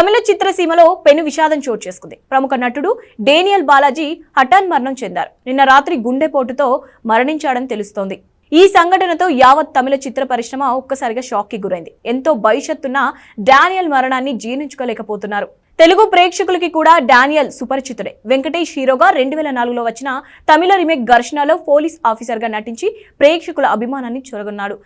తమిళ చిత్రసీమలో పెను విషాదం చోటు చేసుకుంది. ప్రముఖ నటుడు డేనియల్ బాలాజీ హఠాన్ మరణం చెందారు. నిన్న రాత్రి గుండెపోటుతో మరణించాడని తెలుస్తోంది. ఈ సంఘటనతో యావత్ తమిళ చిత్ర పరిశ్రమ ఒక్కసారిగా షాక్కి గురైంది. ఎంతో భవిష్యత్తున్న డానియల్ మరణాన్ని జీర్ణించుకోలేకపోతున్నారు. తెలుగు ప్రేక్షకులకి కూడా డానియల్ సుపరిచితుడే. వెంకటేష్ హీరోగా రెండు వేల నాలుగులో వచ్చిన తమిళ రీమేక్ ఘర్షణలో పోలీస్ ఆఫీసర్గా నటించి ప్రేక్షకుల అభిమానాన్ని చొరగొన్నాడు.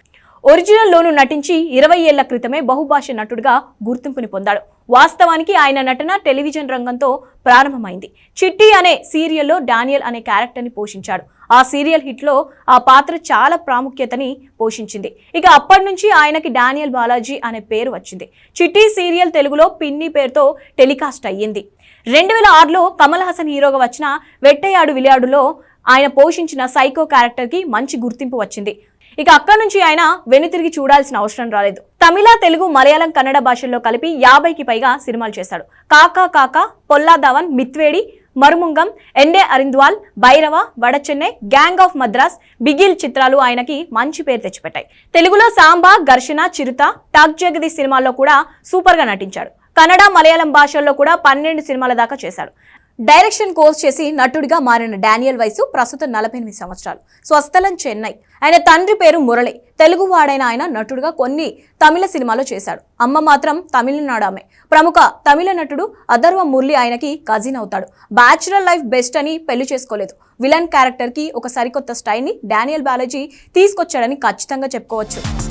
ఒరిజినల్లోనూ నటించి ఇరవై ఏళ్ళ క్రితమే బహుభాష నటుడిగా గుర్తింపుని పొందాడు. వాస్తవానికి ఆయన నటన టెలివిజన్ రంగంతో ప్రారంభమైంది. చిట్టి అనే సీరియల్లో డానియల్ అనే క్యారెక్టర్ని పోషించాడు. ఆ సీరియల్ హిట్లో ఆ పాత్ర చాలా ప్రాముఖ్యతని పోషించింది. ఇక అప్పటి నుంచి ఆయనకి డానియల్ బాలాజీ అనే పేరు వచ్చింది. చిట్టి సీరియల్ తెలుగులో పిన్ని పేరుతో టెలికాస్ట్ అయ్యింది. రెండు వేల ఆరులో కమల్ హాసన్ హీరోగా వచ్చిన వెట్టయాడు విలియాడులో ఆయన పోషించిన సైకో క్యారెక్టర్కి మంచి గుర్తింపు వచ్చింది. ఇక అక్కడి నుంచి ఆయన వెనుతిరిగి చూడాల్సిన అవసరం రాలేదు. తమిళ తెలుగు మలయాళం కన్నడ భాషల్లో కలిపి యాభైకి పైగా సినిమాలు చేశాడు. కాకా కాకా పొల్లా ధవన్ మిత్వేడి మరుముంగం ఎండే అరింద్వాల్ భైరవ వడచెన్నై గ్యాంగ్ ఆఫ్ మద్రాస్ బిగిల్ చిత్రాలు ఆయనకి మంచి పేరు తెచ్చిపెట్టాయి. తెలుగులో సాంబా ఘర్షణ చిరుత టాక్ జగదీష్ సినిమాల్లో కూడా సూపర్గా నటించాడు. కన్నడ మలయాళం భాషల్లో కూడా పన్నెండు సినిమాల దాకా చేశాడు. డైరెక్షన్ కోర్స్ చేసి నటుడిగా మారిన డానియల్ వయసు ప్రస్తుతం నలభై ఎనిమిది సంవత్సరాలు. స్వస్థలం చెన్నై. ఆయన తండ్రి పేరు మురళి. తెలుగువాడైన ఆయన నటుడుగా కొన్ని తమిళ సినిమాలో చేశాడు. అమ్మ మాత్రం తమిళనాడు ఆమె. ప్రముఖ తమిళ నటుడు అదర్వ మురళి ఆయనకి కజిన్ అవుతాడు. బ్యాచులర్ లైఫ్ బెస్ట్ అని పెళ్ళి చేసుకోలేదు. విలన్ క్యారెక్టర్కి ఒక సరికొత్త స్టైల్ని డానియల్ బాలాజీ తీసుకొచ్చాడని ఖచ్చితంగా చెప్పుకోవచ్చు.